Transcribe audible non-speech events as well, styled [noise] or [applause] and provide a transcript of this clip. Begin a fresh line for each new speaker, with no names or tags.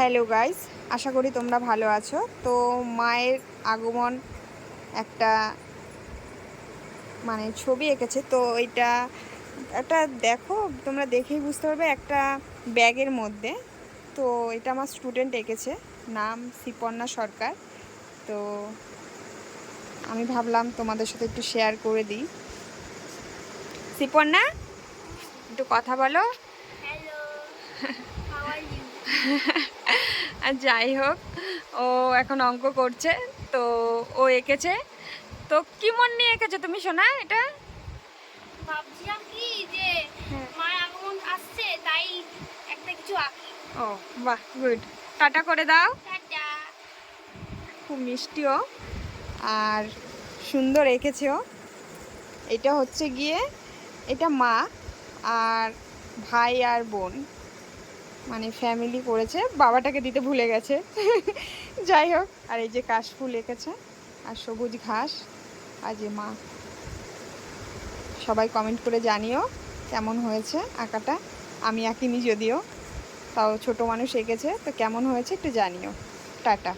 Hello guys আশা করি তোমরা ভালো আছো। তো মায়ের আগমন একটা মানে ছবি এঁকেছে। তো এটা একটা দেখো তোমরা দেখেই বুঝতে পারবে একটা ব্যাগের মধ্যে। তো এটা আমার স্টুডেন্ট এঁকেছে নাম সিপর্ণা সরকার। তো আমি ভাবলাম তোমাদের সাথে একটু শেয়ার করে দিই। সিপর্ণা একটু কথা বলো।
Hello. [laughs]
যাই হোক ও এখন অঙ্ক করছে তো ও এঁকেছে। তো কি মন নিয়ে এঁকেছো তুমি শোনা এটা?
ভাবছিলাম কি যে
হ্যাঁ।
আগমন আসছে তাই একটা কিছু আঁকি।
ও বাহ গুড। টাটা করে দাও।
টাটা।
খুব মিষ্টিও আর সুন্দর এঁকেছেও এটা হচ্ছে গিয়ে এটা মা আর ভাই আর বোন। মানে ফ্যামিলি করেছে, বাবাটাকে দিতে ভুলে গেছে। [laughs] যাই হোক, আর এই যে কাশফুল এঁকেছে, আর সবুজ ঘাস, আর যে মা। সবাই কমেন্ট করে জানিও কেমন হয়েছে আঁকাটা। আমি আঁকিনি যদিও, তাও ছোট মানুষ এঁকেছে, তো কেমন হয়েছে একটু জানিও। টাটা।